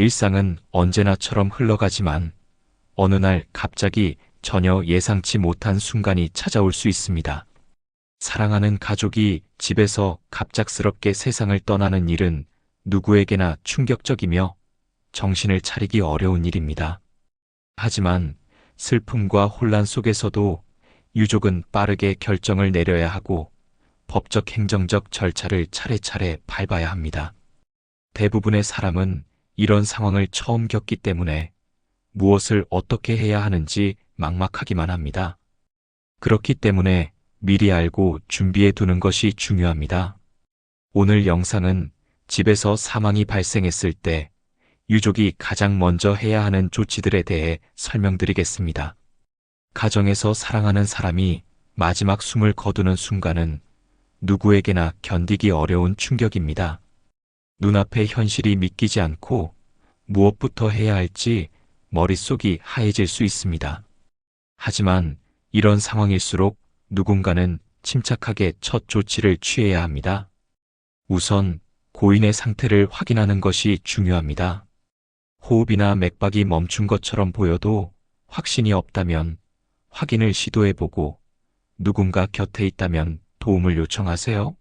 일상은 언제나처럼 흘러가지만 어느 날 갑자기 전혀 예상치 못한 순간이 찾아올 수 있습니다. 사랑하는 가족이 집에서 갑작스럽게 세상을 떠나는 일은 누구에게나 충격적이며 정신을 차리기 어려운 일입니다. 하지만 슬픔과 혼란 속에서도 유족은 빠르게 결정을 내려야 하고 법적 행정적 절차를 차례차례 밟아야 합니다. 대부분의 사람은 이런 상황을 처음 겪기 때문에 무엇을 어떻게 해야 하는지 막막하기만 합니다. 그렇기 때문에 미리 알고 준비해 두는 것이 중요합니다. 오늘 영상은 집에서 사망이 발생했을 때 유족이 가장 먼저 해야 하는 조치들에 대해 설명드리겠습니다. 가정에서 사랑하는 사람이 마지막 숨을 거두는 순간은 누구에게나 견디기 어려운 충격입니다. 눈앞의 현실이 믿기지 않고 무엇부터 해야 할지 머릿속이 하얘질 수 있습니다. 하지만 이런 상황일수록 누군가는 침착하게 첫 조치를 취해야 합니다. 우선 고인의 상태를 확인하는 것이 중요합니다. 호흡이나 맥박이 멈춘 것처럼 보여도 확신이 없다면 확인을 시도해보고 누군가 곁에 있다면 도움을 요청하세요.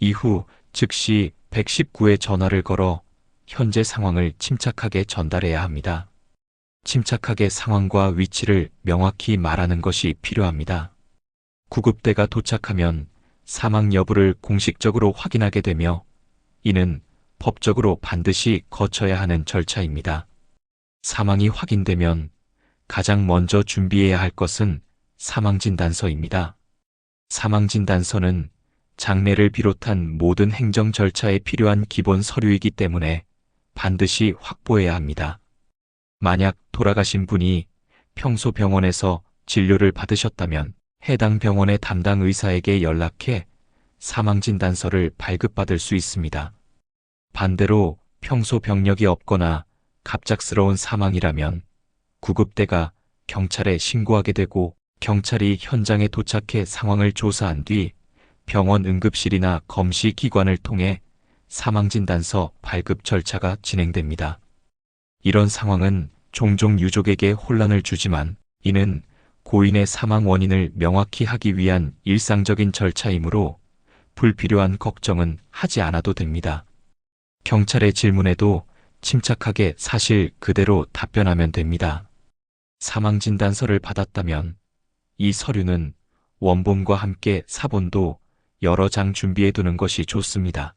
이후 즉시 119에 전화를 걸어 현재 상황을 침착하게 전달해야 합니다. 침착하게 상황과 위치를 명확히 말하는 것이 필요합니다. 구급대가 도착하면 사망 여부를 공식적으로 확인하게 되며 이는 법적으로 반드시 거쳐야 하는 절차입니다. 사망이 확인되면 가장 먼저 준비해야 할 것은 사망진단서입니다. 사망진단서는 장례를 비롯한 모든 행정 절차에 필요한 기본 서류이기 때문에 반드시 확보해야 합니다. 만약 돌아가신 분이 평소 병원에서 진료를 받으셨다면 해당 병원의 담당 의사에게 연락해 사망진단서를 발급받을 수 있습니다. 반대로 평소 병력이 없거나 갑작스러운 사망이라면 구급대가 경찰에 신고하게 되고 경찰이 현장에 도착해 상황을 조사한 뒤 병원 응급실이나 검시 기관을 통해 사망진단서 발급 절차가 진행됩니다. 이런 상황은 종종 유족에게 혼란을 주지만 이는 고인의 사망 원인을 명확히 하기 위한 일상적인 절차이므로 불필요한 걱정은 하지 않아도 됩니다. 경찰의 질문에도 침착하게 사실 그대로 답변하면 됩니다. 사망진단서를 받았다면 이 서류는 원본과 함께 사본도 여러 장 준비해 두는 것이 좋습니다.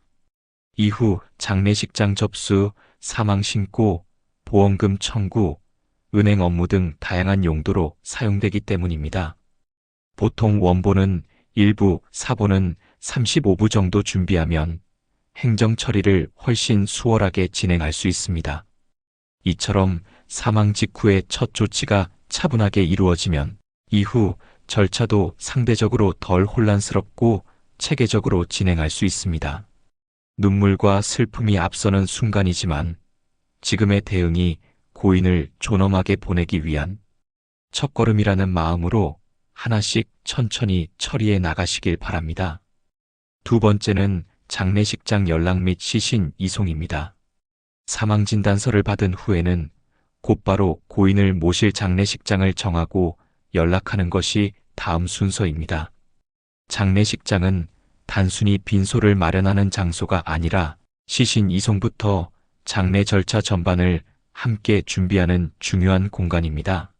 이후 장례식장 접수, 사망 신고, 보험금 청구, 은행 업무 등 다양한 용도로 사용되기 때문입니다. 보통 원본은 일부, 사본은 35부 정도 준비하면 행정 처리를 훨씬 수월하게 진행할 수 있습니다. 이처럼 사망 직후의 첫 조치가 차분하게 이루어지면 이후 절차도 상대적으로 덜 혼란스럽고 체계적으로 진행할 수 있습니다. 눈물과 슬픔이 앞서는 순간이지만 지금의 대응이 고인을 존엄하게 보내기 위한 첫걸음이라는 마음으로 하나씩 천천히 처리해 나가시길 바랍니다. 두 번째는 장례식장 연락 및 시신 이송입니다. 사망진단서를 받은 후에는 곧바로 고인을 모실 장례식장을 정하고 연락하는 것이 다음 순서입니다. 장례식장은 단순히 빈소를 마련하는 장소가 아니라 시신 이송부터 장례 절차 전반을 함께 준비하는 중요한 공간입니다.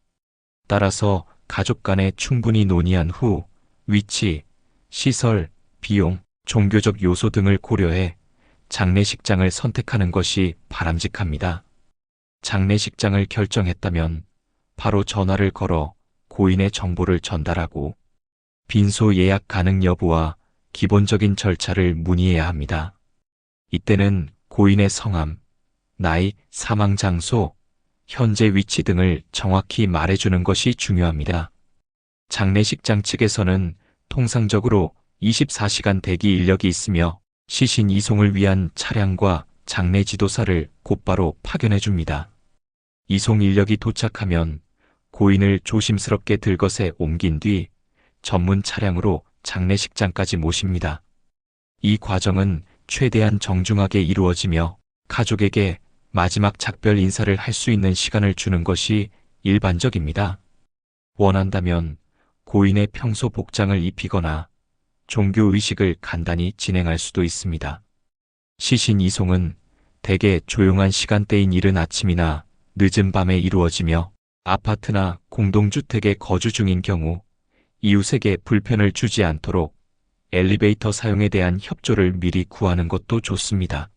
따라서 가족 간에 충분히 논의한 후 위치, 시설, 비용, 종교적 요소 등을 고려해 장례식장을 선택하는 것이 바람직합니다. 장례식장을 결정했다면 바로 전화를 걸어 고인의 정보를 전달하고 빈소 예약 가능 여부와 기본적인 절차를 문의해야 합니다. 이때는 고인의 성함, 나이, 사망 장소, 현재 위치 등을 정확히 말해주는 것이 중요합니다. 장례식장 측에서는 통상적으로 24시간 대기 인력이 있으며 시신 이송을 위한 차량과 장례 지도사를 곧바로 파견해 줍니다. 이송 인력이 도착하면 고인을 조심스럽게 들것에 옮긴 뒤 전문 차량으로 장례식장까지 모십니다. 이 과정은 최대한 정중하게 이루어지며 가족에게 마지막 작별 인사를 할 수 있는 시간을 주는 것이 일반적입니다. 원한다면 고인의 평소 복장을 입히거나 종교 의식을 간단히 진행할 수도 있습니다. 시신 이송은 대개 조용한 시간대인 이른 아침이나 늦은 밤에 이루어지며 아파트나 공동주택에 거주 중인 경우 이웃에게 불편을 주지 않도록 엘리베이터 사용에 대한 협조를 미리 구하는 것도 좋습니다.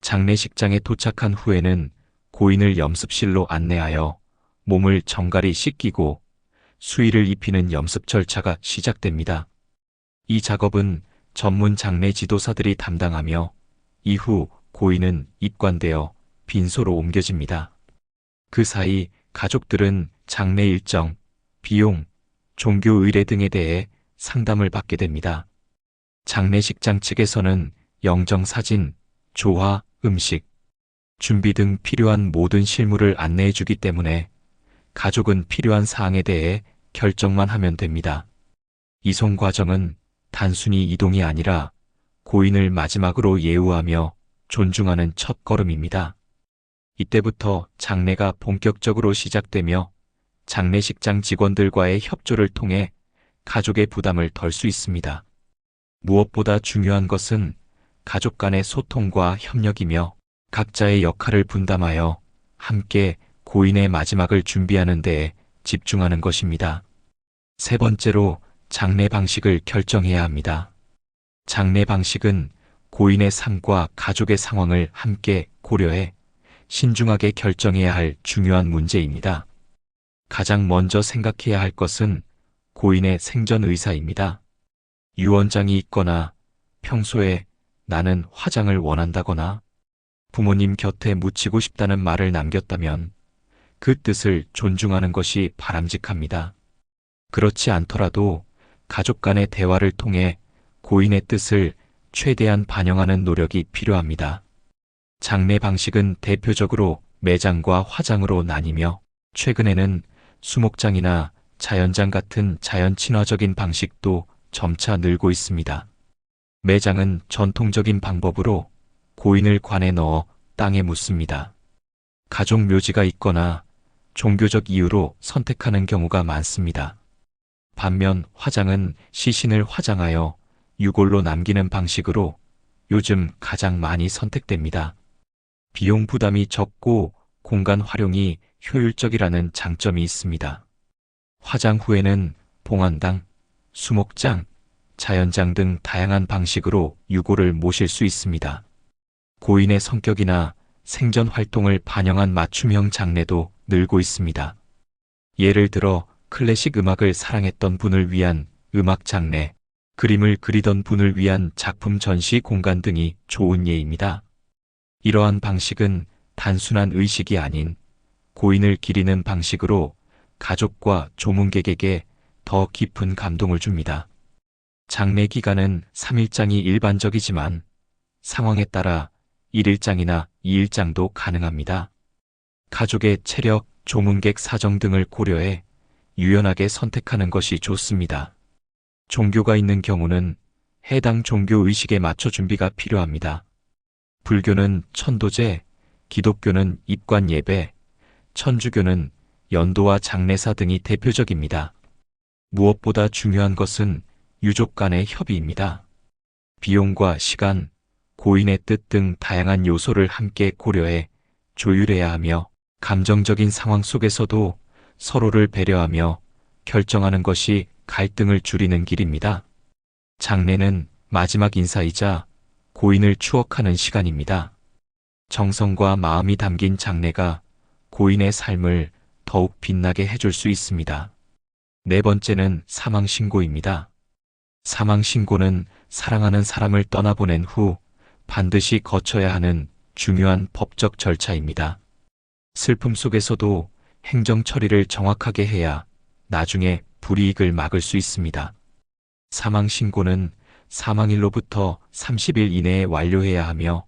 장례식장에 도착한 후에는 고인을 염습실로 안내하여 몸을 정갈히 씻기고 수의를 입히는 염습 절차가 시작됩니다. 이 작업은 전문 장례 지도사들이 담당하며 이후 고인은 입관되어 빈소로 옮겨집니다. 그 사이 가족들은 장례 일정, 비용, 종교 의례 등에 대해 상담을 받게 됩니다. 장례식장 측에서는 영정 사진, 조화, 음식, 준비 등 필요한 모든 실무를 안내해 주기 때문에 가족은 필요한 사항에 대해 결정만 하면 됩니다. 이송 과정은 단순히 이동이 아니라 고인을 마지막으로 예우하며 존중하는 첫 걸음입니다. 이때부터 장례가 본격적으로 시작되며 장례식장 직원들과의 협조를 통해 가족의 부담을 덜 수 있습니다. 무엇보다 중요한 것은 가족 간의 소통과 협력이며 각자의 역할을 분담하여 함께 고인의 마지막을 준비하는 데에 집중하는 것입니다. 세 번째로 장례 방식을 결정해야 합니다. 장례 방식은 고인의 삶과 가족의 상황을 함께 고려해 신중하게 결정해야 할 중요한 문제입니다. 가장 먼저 생각해야 할 것은 고인의 생전 의사입니다. 유언장이 있거나 평소에 나는 화장을 원한다거나 부모님 곁에 묻히고 싶다는 말을 남겼다면 그 뜻을 존중하는 것이 바람직합니다. 그렇지 않더라도 가족 간의 대화를 통해 고인의 뜻을 최대한 반영하는 노력이 필요합니다. 장례 방식은 대표적으로 매장과 화장으로 나뉘며 최근에는 수목장이나 자연장 같은 자연 친화적인 방식도 점차 늘고 있습니다. 매장은 전통적인 방법으로 고인을 관에 넣어 땅에 묻습니다. 가족 묘지가 있거나 종교적 이유로 선택하는 경우가 많습니다. 반면 화장은 시신을 화장하여 유골로 남기는 방식으로 요즘 가장 많이 선택됩니다. 비용 부담이 적고 공간 활용이 효율적이라는 장점이 있습니다. 화장 후에는 봉안당, 수목장, 자연장 등 다양한 방식으로 유골을 모실 수 있습니다. 고인의 성격이나 생전 활동을 반영한 맞춤형 장례도 늘고 있습니다. 예를 들어 클래식 음악을 사랑했던 분을 위한 음악 장례, 그림을 그리던 분을 위한 작품 전시 공간 등이 좋은 예입니다. 이러한 방식은 단순한 의식이 아닌 고인을 기리는 방식으로 가족과 조문객에게 더 깊은 감동을 줍니다. 장례 기간은 3일장이 일반적이지만 상황에 따라 1일장이나 2일장도 가능합니다. 가족의 체력, 조문객 사정 등을 고려해 유연하게 선택하는 것이 좋습니다. 종교가 있는 경우는 해당 종교 의식에 맞춰 준비가 필요합니다. 불교는 천도제, 기독교는 입관 예배, 천주교는 연도와 장례사 등이 대표적입니다. 무엇보다 중요한 것은 유족 간의 협의입니다. 비용과 시간, 고인의 뜻 등 다양한 요소를 함께 고려해 조율해야 하며 감정적인 상황 속에서도 서로를 배려하며 결정하는 것이 갈등을 줄이는 길입니다. 장례는 마지막 인사이자 고인을 추억하는 시간입니다. 정성과 마음이 담긴 장례가 고인의 삶을 더욱 빛나게 해줄 수 있습니다. 네 번째는 사망신고입니다. 사망신고는 사랑하는 사람을 떠나보낸 후 반드시 거쳐야 하는 중요한 법적 절차입니다. 슬픔 속에서도 행정 처리를 정확하게 해야 나중에 불이익을 막을 수 있습니다. 사망신고는 사망일로부터 30일 이내에 완료해야 하며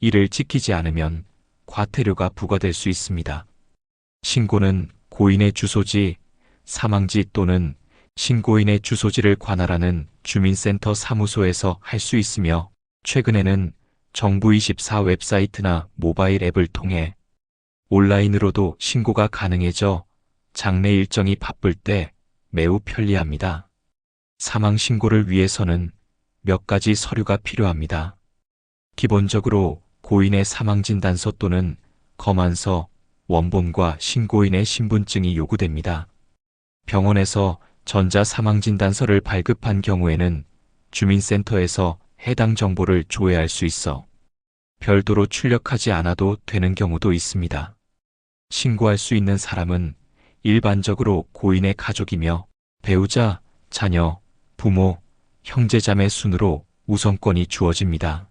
이를 지키지 않으면 과태료가 부과될 수 있습니다. 신고는 고인의 주소지, 사망지 또는 신고인의 주소지를 관할하는 주민센터 사무소에서 할 수 있으며 최근에는 정부24 웹사이트나 모바일 앱을 통해 온라인으로도 신고가 가능해져 장례 일정이 바쁠 때 매우 편리합니다. 사망 신고를 위해서는 몇 가지 서류가 필요합니다. 기본적으로 고인의 사망 진단서 또는 검안서, 원본과 신고인의 신분증이 요구됩니다. 병원에서 전자 사망 진단서를 발급한 경우에는 주민센터에서 해당 정보를 조회할 수 있어 별도로 출력하지 않아도 되는 경우도 있습니다. 신고할 수 있는 사람은 일반적으로 고인의 가족이며 배우자, 자녀, 부모, 형제자매 순으로 우선권이 주어집니다.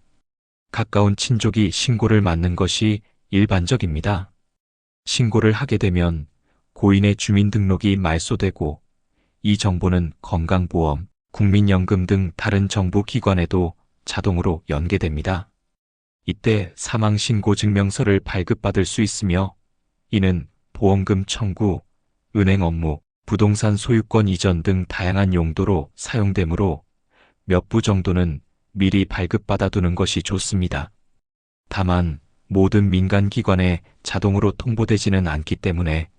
가까운 친족이 신고를 맡는 것이 일반적입니다. 신고를 하게 되면 고인의 주민등록이 말소되고 이 정보는 건강보험, 국민연금 등 다른 정부 기관에도 자동으로 연계됩니다. 이때 사망신고증명서를 발급받을 수 있으며 이는 보험금 청구, 은행 업무, 부동산 소유권 이전 등 다양한 용도로 사용되므로 몇 부 정도는 미리 발급받아 두는 것이 좋습니다. 다만 모든 민간기관에 자동으로 통보되지는 않기 때문에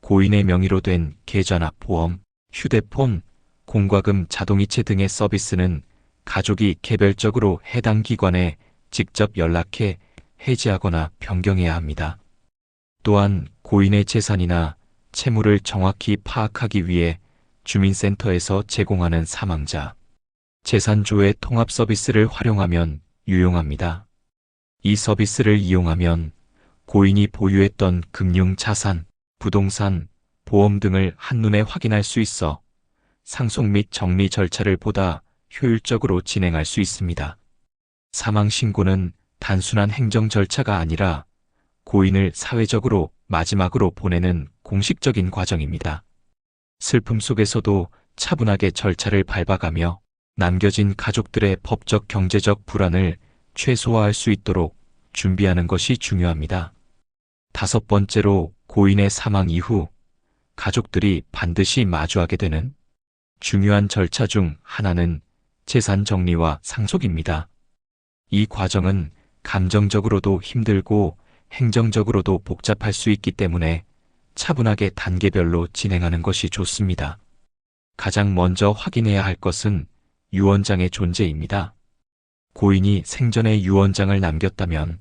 고인의 명의로 된 계좌나 보험, 휴대폰, 공과금 자동이체 등의 서비스는 가족이 개별적으로 해당 기관에 직접 연락해 해지하거나 변경해야 합니다. 또한 고인의 재산이나 채무를 정확히 파악하기 위해 주민센터에서 제공하는 사망자 재산조회 통합 서비스를 활용하면 유용합니다. 이 서비스를 이용하면 고인이 보유했던 금융 자산, 부동산, 보험 등을 한눈에 확인할 수 있어 상속 및 정리 절차를 보다 효율적으로 진행할 수 있습니다. 사망 신고는 단순한 행정 절차가 아니라 고인을 사회적으로 마지막으로 보내는 공식적인 과정입니다. 슬픔 속에서도 차분하게 절차를 밟아가며 남겨진 가족들의 법적 경제적 불안을 최소화할 수 있도록 준비하는 것이 중요합니다. 다섯 번째로 고인의 사망 이후 가족들이 반드시 마주하게 되는 중요한 절차 중 하나는 재산 정리와 상속입니다. 이 과정은 감정적으로도 힘들고 행정적으로도 복잡할 수 있기 때문에 차분하게 단계별로 진행하는 것이 좋습니다. 가장 먼저 확인해야 할 것은 유언장의 존재입니다. 고인이 생전에 유언장을 남겼다면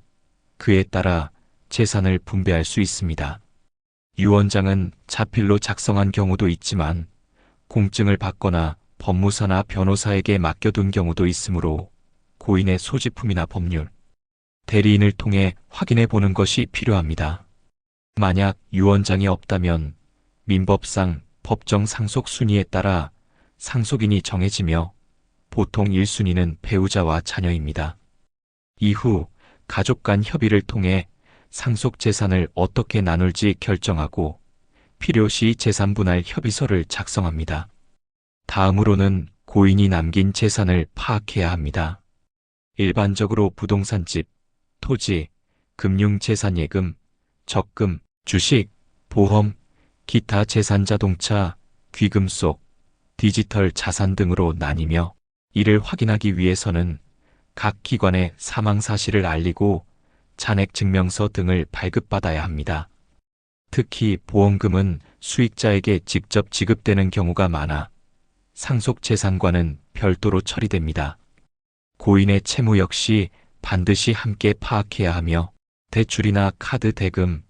그에 따라 재산을 분배할 수 있습니다. 유언장은 자필로 작성한 경우도 있지만 공증을 받거나 법무사나 변호사에게 맡겨둔 경우도 있으므로 고인의 소지품이나 법률, 대리인을 통해 확인해 보는 것이 필요합니다. 만약 유언장이 없다면 민법상 법정 상속 순위에 따라 상속인이 정해지며 보통 1순위는 배우자와 자녀입니다. 이후 가족 간 협의를 통해 상속 재산을 어떻게 나눌지 결정하고 필요시 재산 분할 협의서를 작성합니다. 다음으로는 고인이 남긴 재산을 파악해야 합니다. 일반적으로 부동산집, 토지, 금융재산예금, 적금, 주식, 보험, 기타 재산 자동차, 귀금속, 디지털 자산 등으로 나뉘며 이를 확인하기 위해서는 각 기관에 사망 사실을 알리고 잔액 증명서 등을 발급받아야 합니다. 특히 보험금은 수익자에게 직접 지급되는 경우가 많아 상속 재산과는 별도로 처리됩니다. 고인의 채무 역시 반드시 함께 파악해야 하며 대출이나 카드 대금,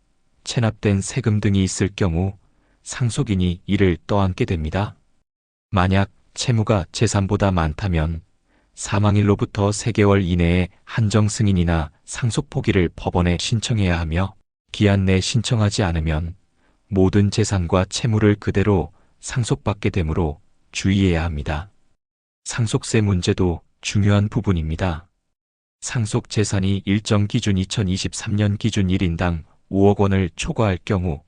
체납된 세금 등이 있을 경우 상속인이 이를 떠안게 됩니다. 만약 채무가 재산보다 많다면 사망일로부터 3개월 이내에 한정 승인이나 상속 포기를 법원에 신청해야 하며 기한 내 신청하지 않으면 모든 재산과 채무를 그대로 상속받게 되므로 주의해야 합니다. 상속세 문제도 중요한 부분입니다. 상속 재산이 일정 기준 2023년 기준 1인당 5억 원을 초과할 경우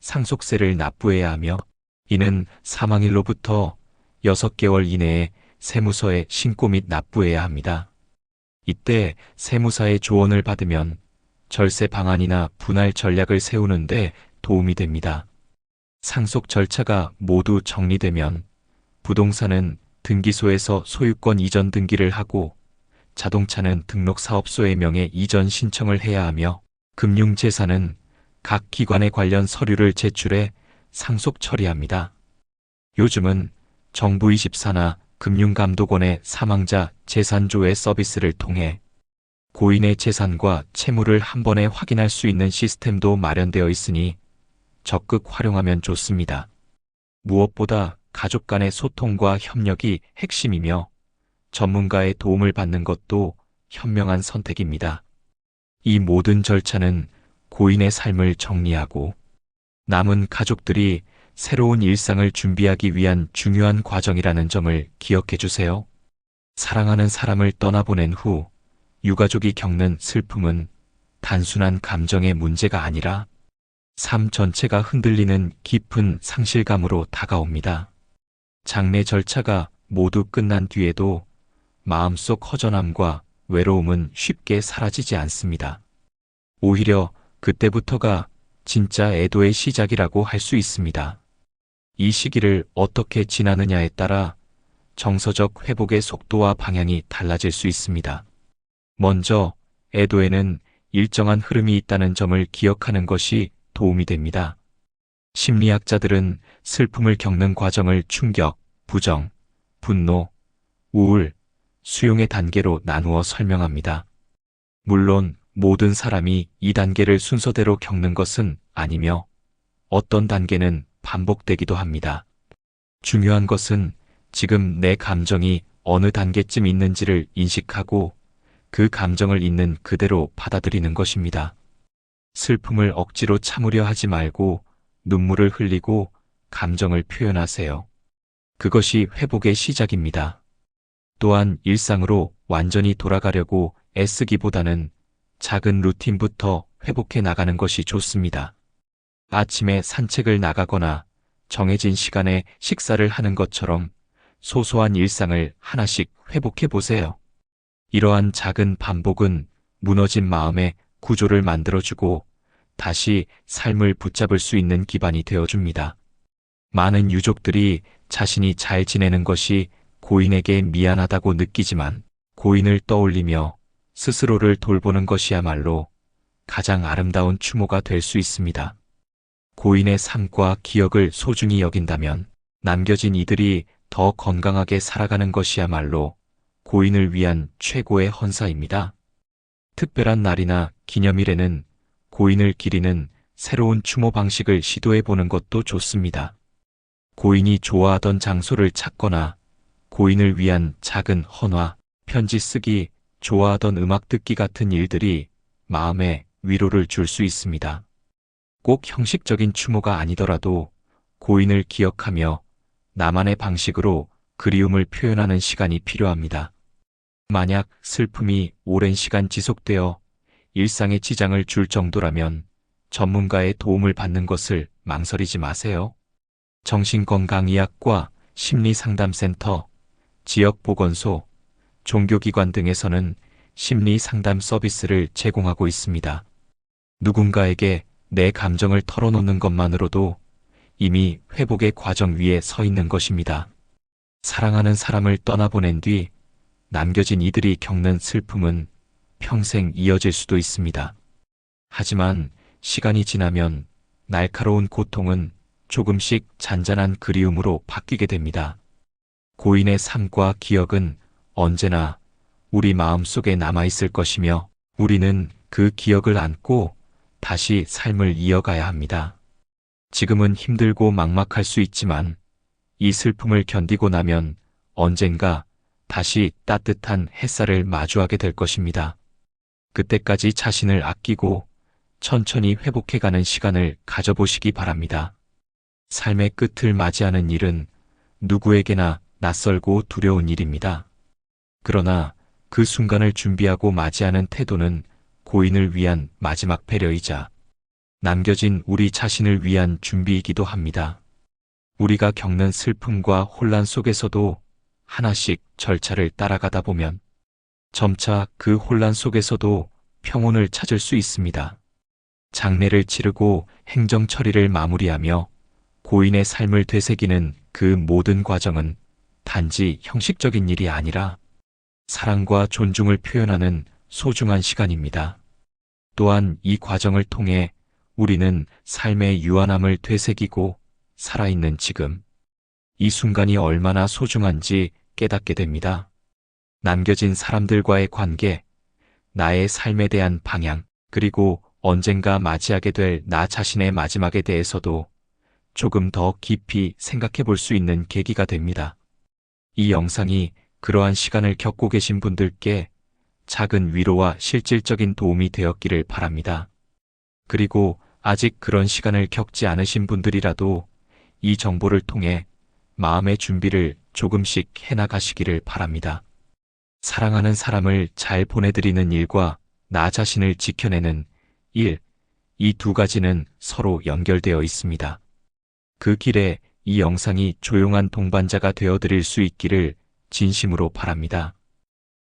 상속세를 납부해야 하며 이는 사망일로부터 6개월 이내에 세무서에 신고 및 납부해야 합니다. 이때 세무사의 조언을 받으면 절세 방안이나 분할 전략을 세우는데 도움이 됩니다. 상속 절차가 모두 정리되면 부동산은 등기소에서 소유권 이전 등기를 하고 자동차는 등록 사업소의 명의 이전 신청을 해야 하며 금융재산은 각 기관의 관련 서류를 제출해 상속 처리합니다. 요즘은 정부 24나 금융감독원의 사망자 재산조회 서비스를 통해 고인의 재산과 채무를 한 번에 확인할 수 있는 시스템도 마련되어 있으니 적극 활용하면 좋습니다. 무엇보다 가족 간의 소통과 협력이 핵심이며 전문가의 도움을 받는 것도 현명한 선택입니다. 이 모든 절차는 고인의 삶을 정리하고 남은 가족들이 새로운 일상을 준비하기 위한 중요한 과정이라는 점을 기억해 주세요. 사랑하는 사람을 떠나보낸 후 유가족이 겪는 슬픔은 단순한 감정의 문제가 아니라 삶 전체가 흔들리는 깊은 상실감으로 다가옵니다. 장례 절차가 모두 끝난 뒤에도 마음속 허전함과 외로움은 쉽게 사라지지 않습니다. 오히려 그때부터가 진짜 애도의 시작이라고 할 수 있습니다. 이 시기를 어떻게 지나느냐에 따라 정서적 회복의 속도와 방향이 달라질 수 있습니다. 먼저 애도에는 일정한 흐름이 있다는 점을 기억하는 것이 도움이 됩니다. 심리학자들은 슬픔을 겪는 과정을 충격, 부정, 분노, 우울, 수용의 단계로 나누어 설명합니다. 물론 모든 사람이 이 단계를 순서대로 겪는 것은 아니며 어떤 단계는 반복되기도 합니다. 중요한 것은 지금 내 감정이 어느 단계쯤 있는지를 인식하고 그 감정을 있는 그대로 받아들이는 것입니다. 슬픔을 억지로 참으려 하지 말고 눈물을 흘리고 감정을 표현하세요. 그것이 회복의 시작입니다. 또한 일상으로 완전히 돌아가려고 애쓰기보다는 작은 루틴부터 회복해 나가는 것이 좋습니다. 아침에 산책을 나가거나 정해진 시간에 식사를 하는 것처럼 소소한 일상을 하나씩 회복해 보세요. 이러한 작은 반복은 무너진 마음의 구조를 만들어주고 다시 삶을 붙잡을 수 있는 기반이 되어줍니다. 많은 유족들이 자신이 잘 지내는 것이 고인에게 미안하다고 느끼지만 고인을 떠올리며 스스로를 돌보는 것이야말로 가장 아름다운 추모가 될 수 있습니다. 고인의 삶과 기억을 소중히 여긴다면 남겨진 이들이 더 건강하게 살아가는 것이야말로 고인을 위한 최고의 헌사입니다. 특별한 날이나 기념일에는 고인을 기리는 새로운 추모 방식을 시도해 보는 것도 좋습니다. 고인이 좋아하던 장소를 찾거나 고인을 위한 작은 헌화, 편지 쓰기, 좋아하던 음악 듣기 같은 일들이 마음에 위로를 줄 수 있습니다. 꼭 형식적인 추모가 아니더라도 고인을 기억하며 나만의 방식으로 그리움을 표현하는 시간이 필요합니다. 만약 슬픔이 오랜 시간 지속되어 일상에 지장을 줄 정도라면 전문가의 도움을 받는 것을 망설이지 마세요. 정신건강의학과 심리상담센터, 지역보건소, 종교기관 등에서는 심리상담 서비스를 제공하고 있습니다. 누군가에게 내 감정을 털어놓는 것만으로도 이미 회복의 과정 위에 서 있는 것입니다. 사랑하는 사람을 떠나보낸 뒤 남겨진 이들이 겪는 슬픔은 평생 이어질 수도 있습니다. 하지만 시간이 지나면 날카로운 고통은 조금씩 잔잔한 그리움으로 바뀌게 됩니다. 고인의 삶과 기억은 언제나 우리 마음 속에 남아있을 것이며 우리는 그 기억을 안고 다시 삶을 이어가야 합니다. 지금은 힘들고 막막할 수 있지만 이 슬픔을 견디고 나면 언젠가 다시 따뜻한 햇살을 마주하게 될 것입니다. 그때까지 자신을 아끼고 천천히 회복해가는 시간을 가져보시기 바랍니다. 삶의 끝을 맞이하는 일은 누구에게나 낯설고 두려운 일입니다. 그러나 그 순간을 준비하고 맞이하는 태도는 고인을 위한 마지막 배려이자 남겨진 우리 자신을 위한 준비이기도 합니다. 우리가 겪는 슬픔과 혼란 속에서도 하나씩 절차를 따라가다 보면 점차 그 혼란 속에서도 평온을 찾을 수 있습니다. 장례를 치르고 행정 처리를 마무리하며 고인의 삶을 되새기는 그 모든 과정은 단지 형식적인 일이 아니라 사랑과 존중을 표현하는 소중한 시간입니다. 또한 이 과정을 통해 우리는 삶의 유한함을 되새기고 살아있는 지금, 이 순간이 얼마나 소중한지 깨닫게 됩니다. 남겨진 사람들과의 관계, 나의 삶에 대한 방향, 그리고 언젠가 맞이하게 될 나 자신의 마지막에 대해서도 조금 더 깊이 생각해 볼 수 있는 계기가 됩니다. 이 영상이 그러한 시간을 겪고 계신 분들께 작은 위로와 실질적인 도움이 되었기를 바랍니다. 그리고 아직 그런 시간을 겪지 않으신 분들이라도 이 정보를 통해 마음의 준비를 조금씩 해나가시기를 바랍니다. 사랑하는 사람을 잘 보내드리는 일과 나 자신을 지켜내는 일, 이 두 가지는 서로 연결되어 있습니다. 그 길에 이 영상이 조용한 동반자가 되어드릴 수 있기를 진심으로 바랍니다.